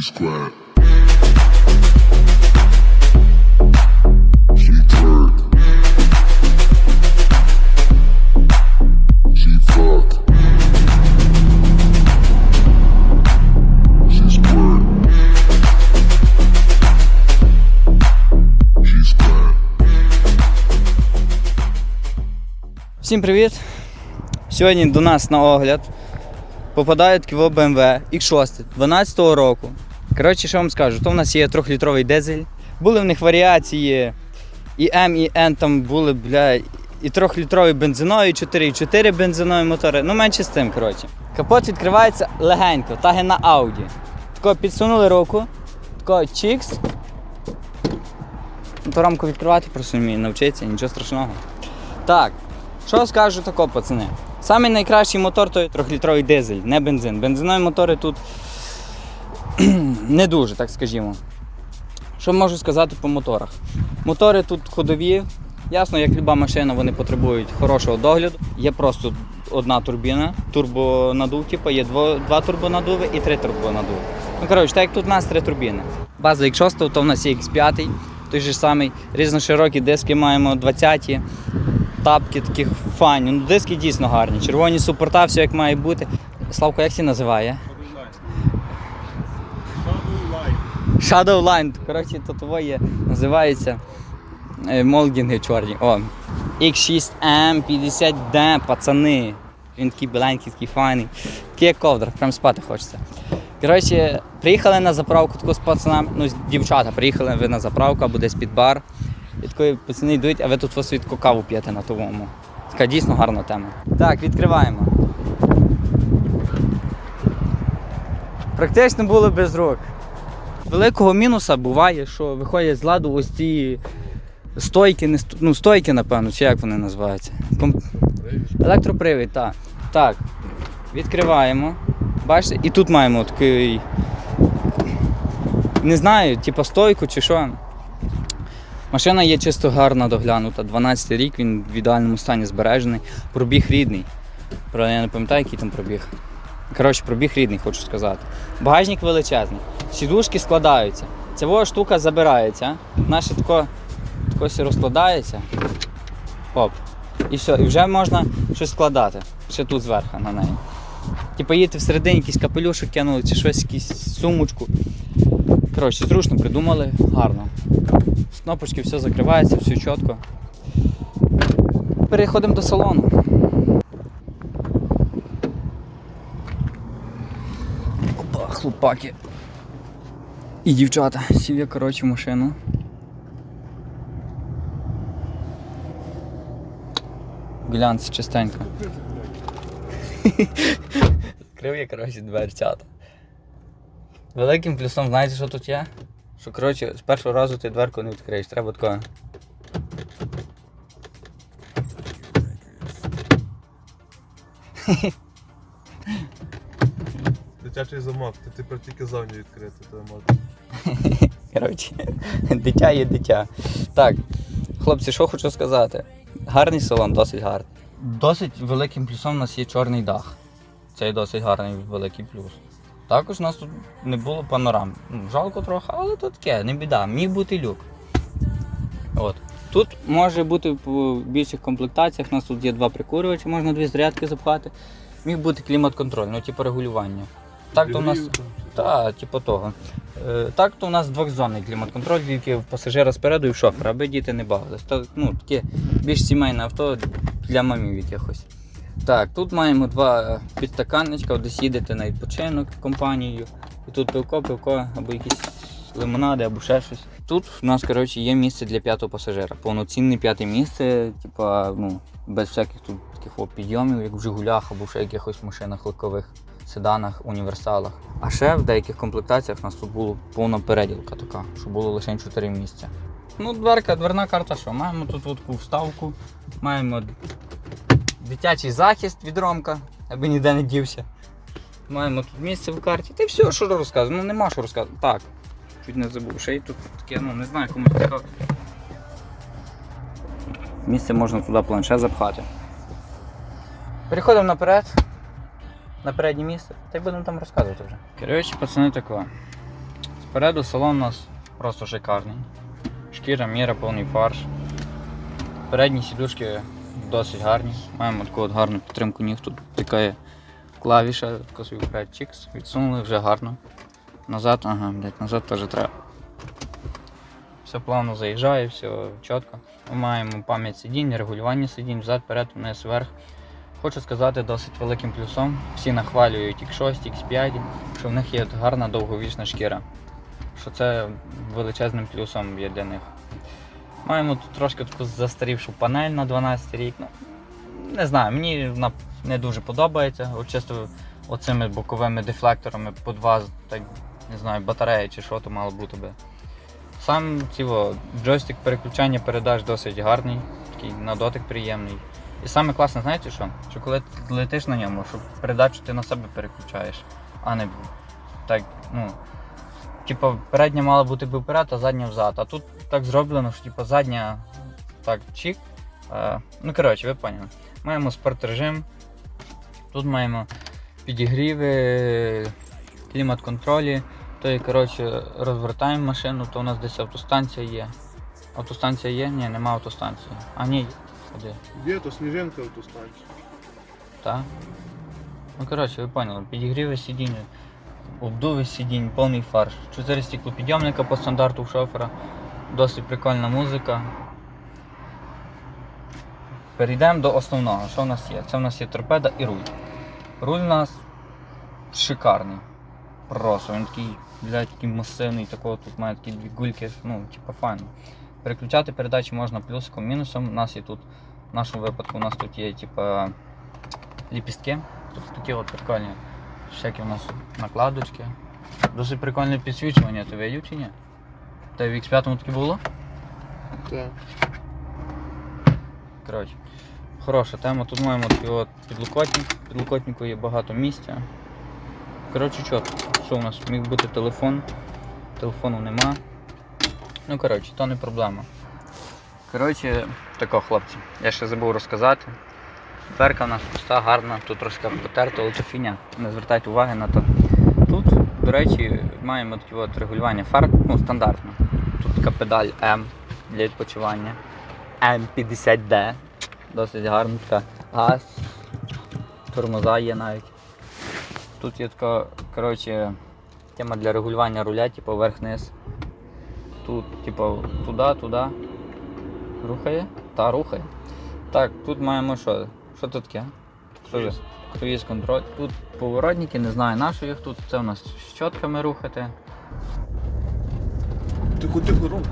Squat. Всім привіт! Сьогодні до нас на огляд попадає такий BMW X6 12-го року. Коротше, що вам скажу, то в нас є 3-літровий дизель. Були в них варіації і М, і N там були, бля, і 3-літровий бензиновий, 4,4 бензинові мотори. Ну, менше з тим, коротше. Капот відкривається легенько, так і на Audi. Тако підсунули руку, тако чікс. Ну, То рамку відкривати просто вмію навчитися, нічого страшного. Так, що скажу тако, пацани? Самий найкращий мотор то 3-літровий дизель, не бензин. Бензинові мотори тут не дуже, так скажімо. Що можу сказати по моторах? Мотори тут ходові. Ясно, як люба машина, вони потребують хорошого догляду. Є просто одна турбіна, турбонадув, типу, є дво, два турбонадуви і три турбонадуви. Ну, коротше, так як тут у нас три турбіни. База X6, то в нас є X5, той же самий, різноширокі диски маємо 20-ті тапки такі файні. Ну, диски дійсно гарні. Червоні супорта, все як має бути. Славко, як це називає? Shadow Line. Коротше, то того є. Називається е, молдінги чорні. О. X6M 50D, пацани. Він такий біленький, такий файний. Такий як ковдра, прям спати хочеться. Коротше, приїхали на заправку таку з пацанами, ну, дівчата, приїхали ви на заправку або десь під бар. І такої пацани йдуть, а ви тут свідку каву п'єте на тому. Така дійсно гарна тема. Так, відкриваємо. Практично було без рук. Великого мінуса буває, що виходять з ладу ось ці стойки, не ст- ну, стойки, напевно, чи як вони називаються. Ком- Електропривід, так. Так. Відкриваємо. Бачите, і тут маємо такий. Не знаю, типу стойку чи що. Машина є чисто гарна доглянута. 12 рік, він в ідеальному стані збережений. Пробіг рідний. Правда, я не пам'ятаю, який там пробіг. Коротше, пробіг рідний, хочу сказати. Багажник величезний. Сідушки складаються. Ця штука забирається. Тако, тако все розкладається. Оп. І все. І вже можна щось складати. Ще тут зверху на неї. Типу їдете всередині якийсь капелюшок кинули чи щось, якусь сумочку. Коротше, зручно придумали, гарно. З кнопочки все закривається, все чітко. Переходимо до салону. Хлопаки. І дівчата. Сів я, коротше, машину. Глянц чистенько. Відкрив я, коротше, дверцята. Великим плюсом, знаєте, що тут є? Що, коротше, з першого разу ти дверку не відкриєш, треба такое. Дитячий замок, ти тепер тільки зовні відкрити, то можна. Коротше, дитя є дитя. Так, хлопці, що хочу сказати. Гарний салон, досить гарний. Досить великим плюсом у нас є чорний дах. Це досить гарний великий плюс. Також у нас тут не було панорам. Ну, жалко трохи, але то таке, не біда. Міг бути люк. От. Тут може бути в більших комплектаціях. У нас тут є два прикурювачі, можна дві зарядки запхати. Міг бути клімат-контроль, ну типу регулювання. Так то у нас. Так, типу того. Е, так, то у нас двохзонний клімат-контроль, тільки в пасажира спереду і в шофера, аби діти не бавились. То, ну, таке більш сімейне авто для мамів якихось. Так, тут маємо два е, підстаканничка, десь їдете на відпочинок компанією. І тут пивко, пивко, або якісь лимонади, або ще щось. Тут у нас, коротше, є місце для п'ятого пасажира. Повноцінне п'яте місце, типа, ну, без всяких тут таких о, підйомів, як в Жигулях або ще якихось машинах легкових седанах, універсалах. А ще в деяких комплектаціях у нас тут була повна переділка така, що було лише 4 місця. Ну, дверка, дверна карта що? Маємо тут таку вставку, маємо дитячий захист від ромка, аби ніде не дівся. Маємо тут місце в карті. Та все, що розказувати. Ну нема що розказувати. Так, чуть не забув. Ще й тут таке, ну не знаю, кому цікаво. Місце можна туди планшет запхати. Переходимо наперед. На переднє місце, та й будемо там розказувати вже. Коротше, пацани тако. Спереду салон у нас просто шикарний. Шкіра, міра, повний фарш. Передні сідушки досить гарні. Маємо таку от гарну підтримку ніг. Тут така є клавіша, косові вперед чікс, відсунули вже гарно. Назад, ага, блядь, назад теж треба. Все плавно заїжджає, все чітко. Ми маємо пам'ять сидінь, регулювання сидінь, взад, вперед, вниз, вверх. Хочу сказати досить великим плюсом. Всі нахвалюють X6, X5, що в них є гарна довговічна шкіра. Що це величезним плюсом є для них. Маємо тут трошки таку застарівшу панель на 12 рік. Ну, не знаю, мені вона не дуже подобається. Чисто оцими боковими дефлекторами по два, так, не знаю, батареї чи що то мало бути би. Сам ціво, джойстик переключання передач досить гарний, такий на дотик приємний. І саме класне, знаєте що? Що коли ти летиш на ньому, що передачу ти на себе переключаєш, а не так, ну. Типа передня мала бути би вперед, а задня взад. А тут так зроблено, що типа задня так чик. Е, ну коротше, ви поняли. Маємо спорт-режим. Тут маємо підігріви, клімат-контролі. То і коротше розвертаємо машину, то у нас десь автостанція є. Автостанція є? Ні, нема автостанції. А ні, де? Є, то сніжинка в ту станцію. Так. Ну коротше, ви поняли, підігріви сидіння, обдуви сидінь, повний фарш. Чотири стеклопідйомника по стандарту в шофера. Досить прикольна музика. Перейдемо до основного. Що в нас є? Це в нас є торпеда і руль. Руль у нас шикарний. Просто він такий, блядь, такий масивний, такого тут має такі дві гульки, ну, типа файно. Переключати передачі можна плюсиком, мінусом. У нас є тут, в нашому випадку, у нас тут є, типа, ліпістки. Тут такі от прикольні. Всякі у нас накладочки. Досить прикольне підсвічування, ти видів чи ні? Та в X5 таке було? Так. Коротше, хороша тема. Тут маємо такий от підлокотник. В підлокотнику є багато місця. Коротше, що? Що у нас? Міг бути телефон. Телефону нема. Ну, коротше, то не проблема. Коротше, тако, хлопці. Я ще забув розказати. Дверка у нас пуста, гарна, тут трошки потерта, але це фіня. Не звертайте уваги на то. Тут, до речі, маємо такі от регулювання фар, ну, стандартно. Тут така педаль М для відпочивання. М50D. Досить гарна така газ. Тормоза є навіть. Тут є така, коротше, тема для регулювання руля, типу вверх-вниз. Тут, типу, туди, туди. Рухає? Та, рухає. Так, тут маємо що? Що тут таке? Круїз контроль. Тут поворотники, не знаю на що їх тут. Це у нас щотками рухати. Тихо, тихо, Ром.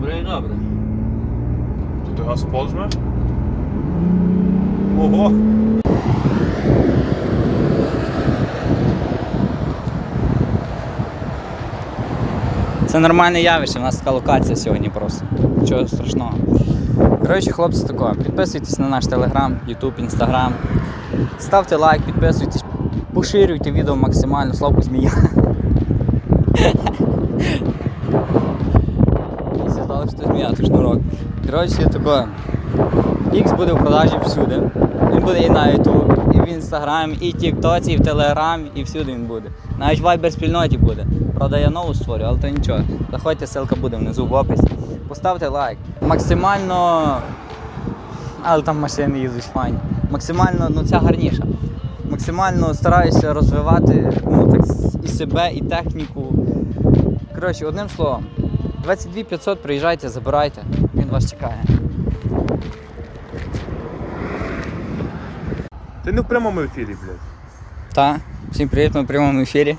Добре, добре. Тут ти газ позме? Ого! Це нормальне явище, у нас така локація сьогодні просто. Нічого страшного. Коротше, хлопці, тако, підписуйтесь на наш телеграм, ютуб, інстаграм. Ставте лайк, підписуйтесь, поширюйте відео максимально, слабо змія. Знали, що змія, це шнурок. Коротше, тако. X буде в продажі всюди. Він буде і на YouTube, і в інстаграмі, і в Тіктоці, і в Телеграмі, і всюди він буде. Навіть в Viber спільноті буде. Правда, я нову створю, але то нічого. Заходьте, ссылка буде внизу в описі. Поставте лайк. Максимально. Але там машини їздять файні. Максимально, ну ця гарніша. Максимально стараюся розвивати ну, так, і себе, і техніку. Коротше, одним словом, 22 500 приїжджайте, забирайте, він вас чекає. Ти не в прямому ефірі, блядь. Та, всім привіт, ми в прямому ефірі.